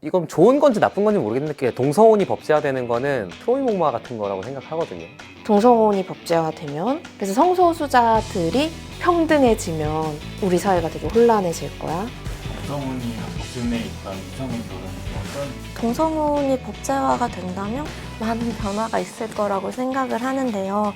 이건 좋은 건지 나쁜 건지 모르겠는데 그게 동성혼이 법제화되는 거는 트로이 목마 같은 거라고 생각하거든요. 동성혼이 법제화되면 그래서 성소수자들이 평등해지면 우리 사회가 되게 혼란해질 거야. 여성혼이 기존에 있던 이성인 결혼은 어떤 동성혼이 법제화가 된다면 많은 변화가 있을 거라고 생각을 하는데요.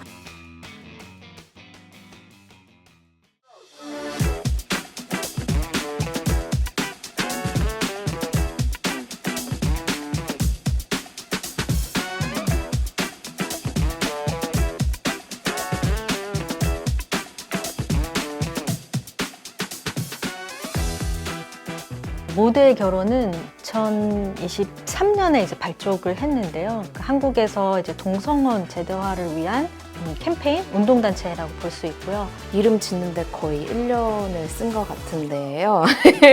모델 결혼은 2023년에 이제 발족을 했는데요. 그 한국에서 이제 동성혼 제도화를 위한 음, 캠페인 운동단체라고 볼 수 있고요. 이름 짓는데 거의 1년을 쓴 것 같은데요.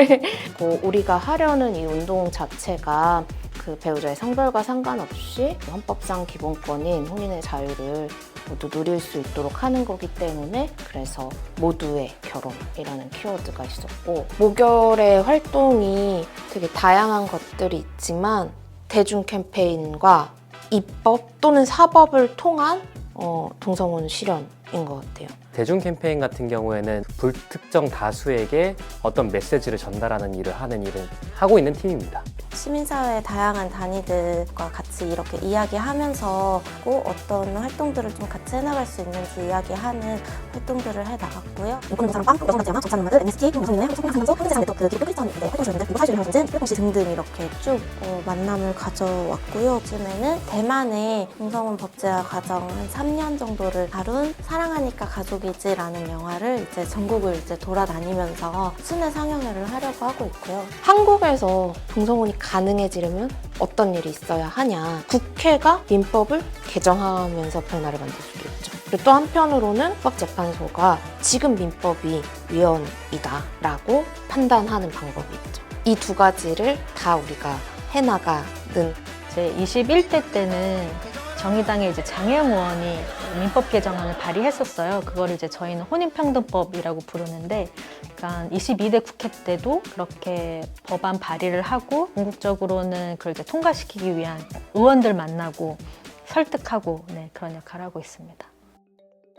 뭐 우리가 하려는 이 운동 자체가 그 배우자의 성별과 상관없이 헌법상 기본권인 혼인의 자유를 모두 누릴 수 있도록 하는 거기 때문에 그래서 모두의 결혼이라는 키워드가 있었고 모결의 활동이 되게 다양한 것들이 있지만 대중 캠페인과 입법 또는 사법을 통한 어, 동성혼 실현인 것 같아요. 대중 캠페인 같은 경우에는 불특정 다수에게 어떤 메시지를 전달하는 일을 하는 일을 하고 있는 팀입니다. 시민사회의 다양한 단위들과 같이 이렇게 이야기하면서 꼭 어떤 활동들을 좀 같이 해나갈 수 있는지 이야기하는 활동들을 해나갔고요. 인권공사랑 여성단체와 정산문화들, MST, 동성인의 성상상소, 현대상 네트워크, 그리고 크리스천 네, 활동지원들, 그리고 사회주의 현진, 플랫폼시 등등 이렇게 쭉 어, 만남을 가져왔고요. 요즘에는 대만의 동성혼 법제화 과정 한 3년 정도를 다룬 사랑하니까 가족이지라는 영화를 이제 전국을 이제 돌아다니면서 순회 상영회를 하려고 하고 있고요. 한국에서 동성혼이 가능해지려면 어떤 일이 있어야 하냐. 국회가 민법을 개정하면서 변화를 만들 수도 있죠. 그리고 또 한편으로는 헌법재판소가 지금 민법이 위헌이다라고 판단하는 방법이 있죠. 이 두 가지를 다 우리가 해나가는 제 21대 때는 정의당의 이제 장혜영 의원이 민법 개정안을 발의했었어요. 그거를 이제 저희는 혼인평등법이라고 부르는데, 그러니까 22대 국회 때도 그렇게 법안 발의를 하고 궁극적으로는 그걸 이제 통과시키기 위한 의원들 만나고 설득하고 네, 그런 역할을 하고 있습니다.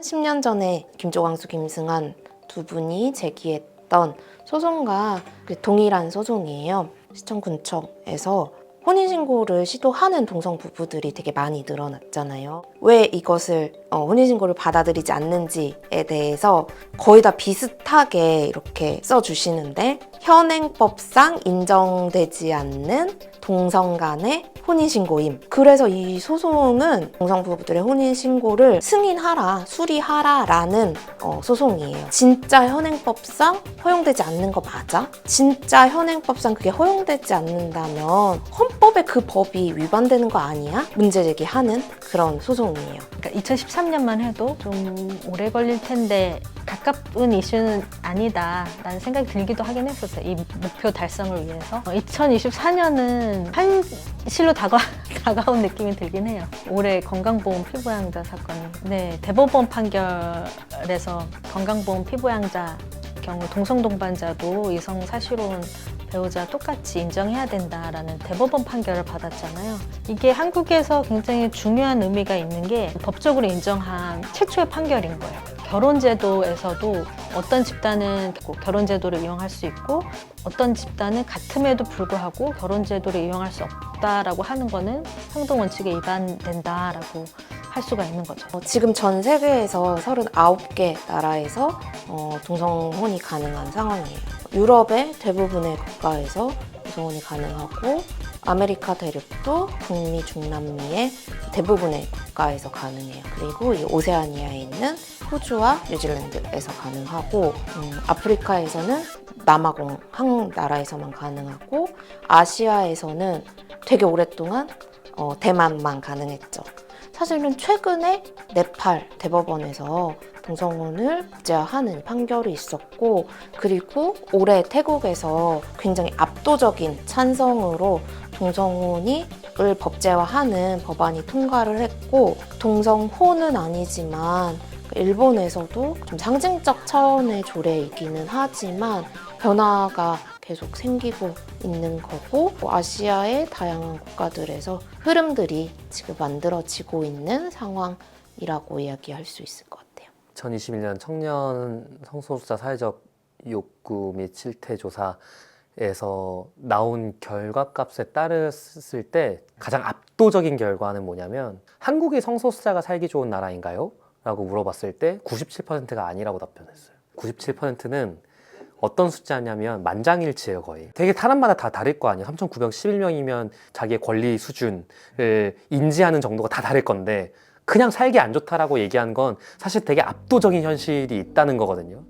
10년 전에 김조광수, 김승한 두 분이 제기했던 소송과 그 동일한 소송이에요. 시청 군청에서 혼인신고를 시도하는 동성 부부들이 되게 많이 늘어났잖아요. 왜 이것을 어, 혼인신고를 받아들이지 않는지에 대해서 거의 다 비슷하게 이렇게 써주시는데 현행법상 인정되지 않는 동성 간의 혼인신고임. 그래서 이 소송은 동성 부부들의 혼인신고를 승인하라, 수리하라 라는 어, 소송이에요. 진짜 현행법상 허용되지 않는 거 맞아? 진짜 현행법상 그게 허용되지 않는다면 헌법에 그 법이 위반되는 거 아니야? 문제 제기하는 그런 소송이에요. 그러니까 2013년만 해도 좀 오래 걸릴 텐데 가까운 이슈는 아니다라는 생각이 들기도 하긴 했었어요. 이 목표 달성을 위해서. 2024년은 현실로 다가, 다가온 느낌이 들긴 해요. 올해 건강보험 피부양자 사건이. 네, 대법원 판결에서 건강보험 피부양자 경우 동성 동반자도 이성 사실혼 배우자 똑같이 인정해야 된다라는 대법원 판결을 받았잖아요. 이게 한국에서 굉장히 중요한 의미가 있는 게 법적으로 인정한 최초의 판결인 거예요. 결혼제도에서도 어떤 집단은 결혼제도를 이용할 수 있고 어떤 집단은 같음에도 불구하고 결혼제도를 이용할 수 없다라고 하는 거는 행동 원칙에 위반된다라고 할 수가 있는 거죠. 어, 지금 전 세계에서 39개 나라에서 어, 동성혼이 가능한 상황이에요. 유럽의 대부분의 국가에서 동성혼이 가능하고 아메리카 대륙도 북미, 중남미의 대부분의 국가에서 가능해요. 그리고 이 오세아니아에 있는 호주와 뉴질랜드에서 가능하고 음, 아프리카에서는 남아공 한 나라에서만 가능하고 아시아에서는 되게 오랫동안 어, 대만만 가능했죠. 사실은 최근에 네팔 대법원에서 동성혼을 법제화하는 판결이 있었고 그리고 올해 태국에서 굉장히 압도적인 찬성으로 동성혼이 을 법제화하는 법안이 통과를 했고 동성혼은 아니지만 일본에서도 좀 상징적 차원의 조례이기는 하지만 변화가 계속 생기고 있는 거고 아시아의 다양한 국가들에서 흐름들이 지금 만들어지고 있는 상황이라고 이야기할 수 있을 것 같아요. 2021년 청년 성소수자 사회적 욕구 및 실태 조사에서 나온 결과값에 따랐을 때 가장 압도적인 결과는 뭐냐면 한국이 성소수자가 살기 좋은 나라인가요? 라고 물어봤을 때 97%가 아니라고 답변했어요. 97%는 어떤 숫자냐면 만장일치예요 거의. 되게 사람마다 다 다를 거 아니에요. 3,911명이면 자기의 권리 수준을 인지하는 정도가 다 다를 건데 그냥 살기 안 좋다라고 얘기한 건 사실 되게 압도적인 현실이 있다는 거거든요.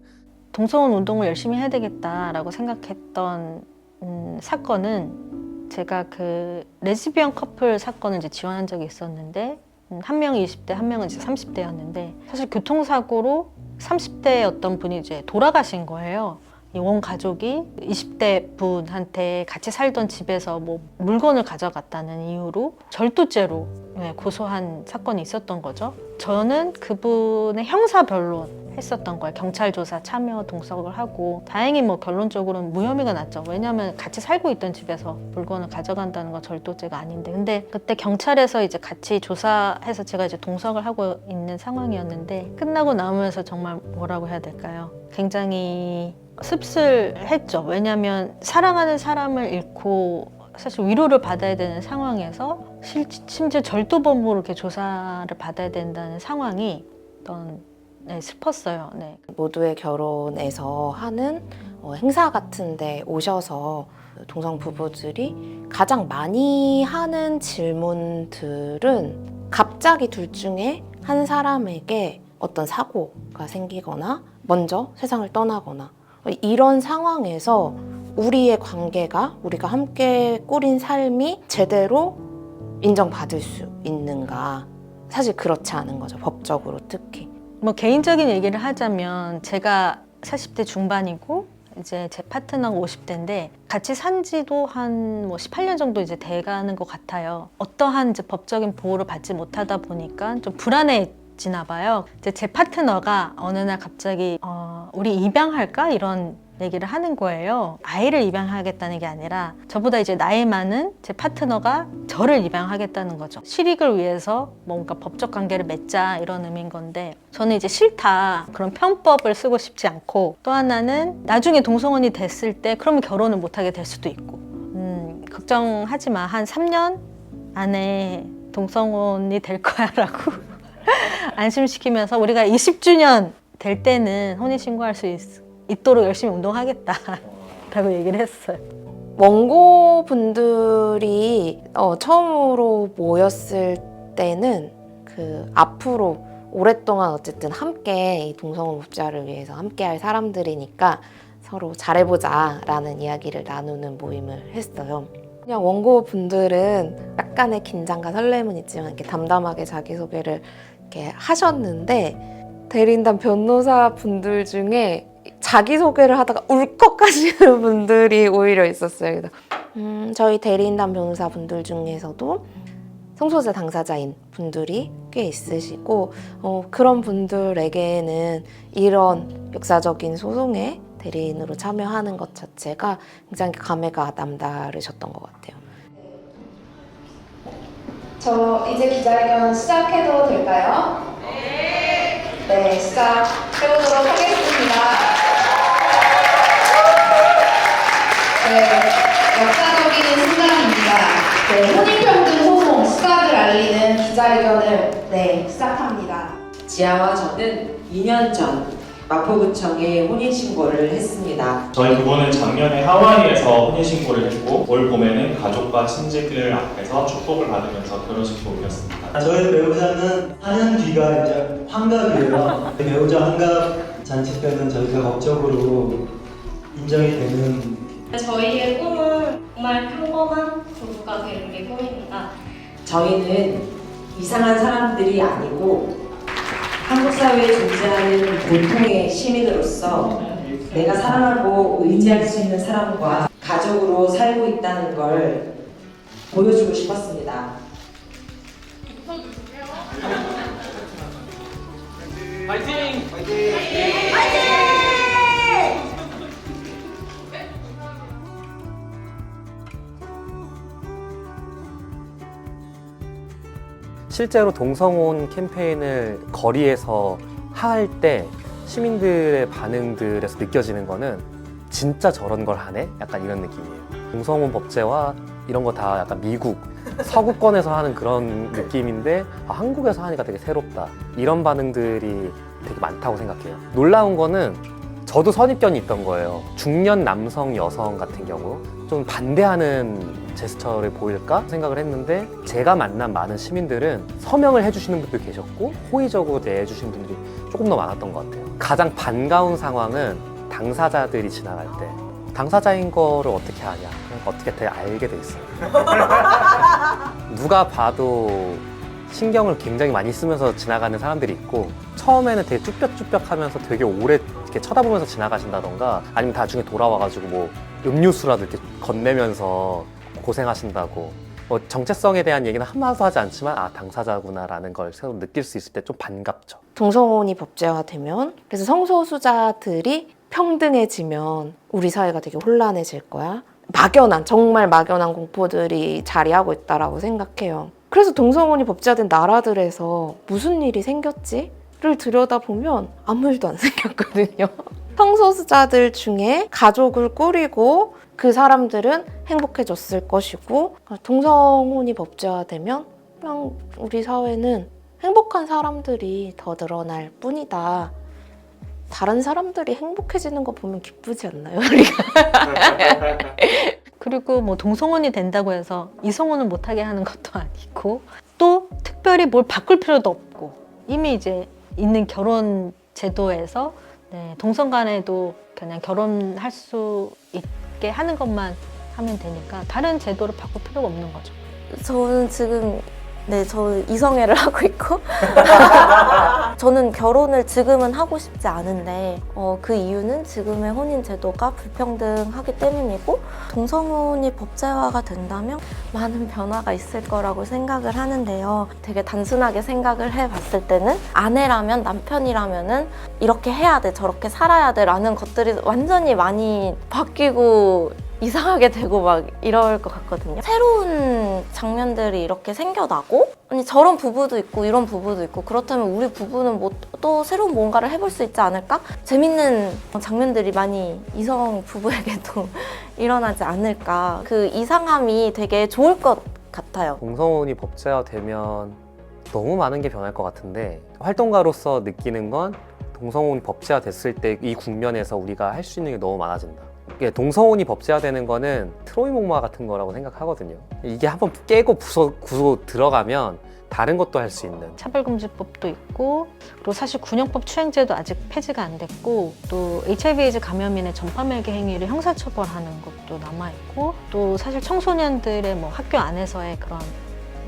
동성혼 운동을 열심히 해야 되겠다라고 생각했던 음, 사건은 제가 그 레즈비언 커플 사건을 이제 지원한 적이 있었는데 음, 한 명이 20대, 한 명은 이제 30대였는데 사실 교통사고로 30대 어떤 분이 이제 돌아가신 거예요. 이원 가족이 20대 분한테 같이 살던 집에서 뭐 물건을 가져갔다는 이유로 절도죄로 네, 고소한 사건이 있었던 거죠. 저는 그분의 형사 변론 했었던 거예요. 경찰 조사 참여 동석을 하고 다행히 뭐 결론적으로는 무혐의가 났죠. 왜냐하면 같이 살고 있던 집에서 물건을 가져간다는 건 절도죄가 아닌데 근데 그때 경찰에서 이제 같이 조사해서 제가 이제 동석을 하고 있는 상황이었는데 끝나고 나오면서 정말 뭐라고 해야 될까요? 굉장히 씁쓸했죠. 왜냐하면 사랑하는 사람을 잃고 사실 위로를 받아야 되는 상황에서 실- 심지어 절도범으로 이렇게 조사를 받아야 된다는 상황이 어떤 네, 슬펐어요. 네. 모두의 결혼에서 하는 어, 행사 같은데 오셔서 동성 부부들이 가장 많이 하는 질문들은 갑자기 둘 중에 한 사람에게 어떤 사고가 생기거나 먼저 세상을 떠나거나 이런 상황에서 우리의 관계가 우리가 함께 꾸린 삶이 제대로 인정받을 수 있는가 사실 그렇지 않은 거죠 법적으로 특히 뭐 개인적인 얘기를 하자면 제가 40대 중반이고 이제 제 파트너가 50대인데 같이 산 지도 한 뭐 18년 정도 이제 돼가는 것 같아요. 어떠한 이제 법적인 보호를 받지 못하다 보니까 좀 불안해 지나 봐요. 이제 제 파트너가 어느 날 갑자기 어, 우리 입양할까 이런 얘기를 하는 거예요. 아이를 입양하겠다는 게 아니라 저보다 이제 나이 많은 제 파트너가 저를 입양하겠다는 거죠. 실익을 위해서 뭔가 법적 관계를 맺자 이런 의미인 건데 저는 이제 싫다 그런 편법을 쓰고 싶지 않고 또 하나는 나중에 동성혼이 됐을 때 그러면 결혼을 못하게 될 수도 있고 음, 걱정하지 마. 한 3년 안에 동성혼이 될 거야 라고 안심시키면서 우리가 20주년 될 때는 혼인신고할 수 있, 있도록 열심히 운동하겠다 라고 얘기를 했어요. 원고 분들이 어, 처음으로 모였을 때는 그 앞으로 오랫동안 어쨌든 함께 이 동성업자를 위해서 함께할 사람들이니까 서로 잘해보자라는 이야기를 나누는 모임을 했어요. 그냥 원고 분들은 약간의 긴장과 설렘은 있지만 이렇게 담담하게 자기소개를 이렇게 하셨는데 대리인단 변호사 분들 중에 자기소개를 하다가 울컥하시는 분들이 오히려 있었어요. 음, 저희 대리인단 변호사 분들 중에서도 성소수자 당사자인 분들이 꽤 있으시고 어, 그런 분들에게는 이런 역사적인 소송에 대리인으로 참여하는 것 자체가 굉장히 감회가 남다르셨던 것 같아요. 저 이제 기자회견 시작해도 될까요? 네. 네, 시작해보도록 하겠습니다. 네, 역사적인 순간입니다. 네, 혼인평등 소송 시작을 알리는 기자회견을 네, 시작합니다. 지아와 저는 2년 전 마포구청에 혼인신고를 했습니다. 저희 부부는 작년에 하와이에서 혼인신고를 했고 올 봄에는 가족과 친지들 앞에서 축복을 받으면서 결혼식을 올렸습니다. 저희 배우자는 4년 뒤가 이제 환갑이에요. 배우자 환갑 잔치 때는 저희가 법적으로 인정이 되는 저희의 꿈은 정말 평범한 부부가 되는 게 꿈입니다. 저희는 이상한 사람들이 아니고 한국 사회에 존재하는 보통의 시민으로서 내가 사랑하고 의지할 수 있는 사람과 가족으로 살고 있다는 걸 보여주고 싶었습니다. 실제로 동성혼 캠페인을 거리에서 할 때 시민들의 반응들에서 느껴지는 거는 진짜 저런 걸 하네? 약간 이런 느낌이에요. 동성혼 법제와 이런 거 다 약간 미국, 서구권에서 하는 그런 느낌인데 아, 한국에서 하니까 되게 새롭다. 이런 반응들이 되게 많다고 생각해요. 놀라운 거는 저도 선입견이 있던 거예요. 중년 남성, 여성 같은 경우 좀 반대하는 제스처를 보일까 생각을 했는데 제가 만난 많은 시민들은 서명을 해주시는 분도 계셨고 호의적으로 대해주시는 분들이 조금 더 많았던 것 같아요. 가장 반가운 상황은 당사자들이 지나갈 때 당사자인 거를 어떻게 아냐? 어떻게 되게 알게 돼 있어요. 누가 봐도 신경을 굉장히 많이 쓰면서 지나가는 사람들이 있고 처음에는 되게 쭈뼛쭈뼛 하면서 되게 오래 이렇게 쳐다보면서 지나가신다던가 아니면 나중에 돌아와가지고 뭐 음료수라도 이렇게 건네면서 고생하신다고 뭐 정체성에 대한 얘기는 한마디도 하지 않지만 아 당사자구나라는 걸 새로 느낄 수 있을 때 좀 반갑죠. 동성혼이 법제화되면 그래서 성소수자들이 평등해지면 우리 사회가 되게 혼란해질 거야. 막연한 정말 막연한 공포들이 자리하고 있다라고 생각해요. 그래서 동성혼이 법제화된 나라들에서 무슨 일이 생겼지를 들여다보면 아무 일도 안 생겼거든요. 성소수자들 중에 가족을 꾸리고 그 사람들은 행복해졌을 것이고 동성혼이 법제화되면 그냥 우리 사회는 행복한 사람들이 더 늘어날 뿐이다. 다른 사람들이 행복해지는 거 보면 기쁘지 않나요? 우리가? 그리고 뭐 동성혼이 된다고 해서 이성혼을 못하게 하는 것도 아니고 또 특별히 뭘 바꿀 필요도 없고 이미 이제 있는 결혼 제도에서 네, 동성 간에도 그냥 결혼할 수 있게 하는 것만 하면 되니까 다른 제도를 바꿀 필요가 없는 거죠. 저는 지금 네, 저 이성애를 하고 있고 저는 결혼을 지금은 하고 싶지 않은데 어, 그 이유는 지금의 혼인 제도가 불평등하기 때문이고 동성혼이 법제화가 된다면 많은 변화가 있을 거라고 생각을 하는데요. 되게 단순하게 생각을 해봤을 때는 아내라면 남편이라면은 이렇게 해야 돼, 저렇게 살아야 돼라는 것들이 완전히 많이 바뀌고 이상하게 되고 막 이럴 것 같거든요. 새로운 장면들이 이렇게 생겨나고 아니 저런 부부도 있고 이런 부부도 있고 그렇다면 우리 부부는 뭐 또 새로운 뭔가를 해볼 수 있지 않을까? 재밌는 장면들이 많이 이성 부부에게도 일어나지 않을까? 그 이상함이 되게 좋을 것 같아요. 동성혼이 법제화되면 너무 많은 게 변할 것 같은데 활동가로서 느끼는 건 동성혼이 법제화됐을 때 이 국면에서 우리가 할 수 있는 게 너무 많아진다. 이게 동성혼이 법제화되는 거는 트로이 목마 같은 거라고 생각하거든요. 이게 한번 깨고 부서 구조 들어가면 다른 것도 할 수 있는 차별금지법도 있고 그리고 사실 군형법 추행제도 아직 폐지가 안 됐고 또 HIV/AIDS 감염인의 전파매개 행위를 형사처벌하는 것도 남아 있고 또 사실 청소년들의 뭐 학교 안에서의 그런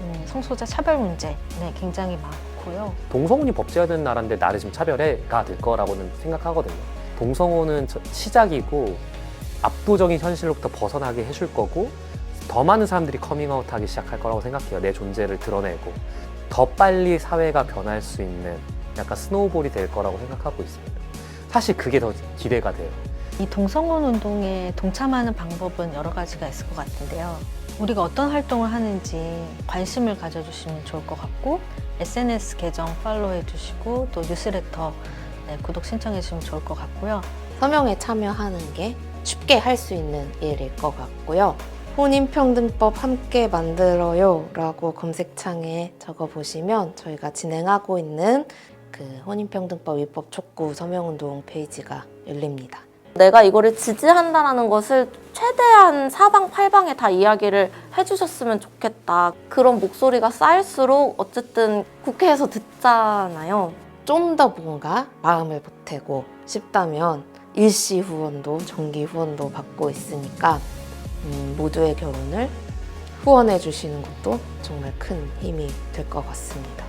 음, 성소자 차별 문제 네, 굉장히 많고요. 동성혼이 법제화된 나라인데 나를 지금 차별해가 될 거라고는 생각하거든요. 동성혼은 저- 시작이고 압도적인 현실로부터 벗어나게 해줄 거고 더 많은 사람들이 커밍아웃하기 시작할 거라고 생각해요. 내 존재를 드러내고 더 빨리 사회가 변할 수 있는 약간 스노우볼이 될 거라고 생각하고 있습니다. 사실 그게 더 기대가 돼요. 이 동성혼 운동에 동참하는 방법은 여러 가지가 있을 것 같은데요. 우리가 어떤 활동을 하는지 관심을 가져주시면 좋을 것 같고 SNS 계정 팔로우 해 주시고 또 뉴스레터 네, 구독 신청해 주시면 좋을 것 같고요. 서명에 참여하는 게 쉽게 할 수 있는 일일 것 같고요. 혼인평등법 함께 만들어요 라고 검색창에 적어보시면 저희가 진행하고 있는 그 혼인평등법 위법 촉구 서명운동 페이지가 열립니다. 내가 이거를 지지한다라는 것을 최대한 사방팔방에 다 이야기를 해주셨으면 좋겠다. 그런 목소리가 쌓일수록 어쨌든 국회에서 듣잖아요. 좀 더 뭔가 마음을 보태고 싶다면 일시 후원도 정기 후원도 받고 있으니까 음, 모두의 결혼을 후원해 주시는 것도 정말 큰 힘이 될 것 같습니다.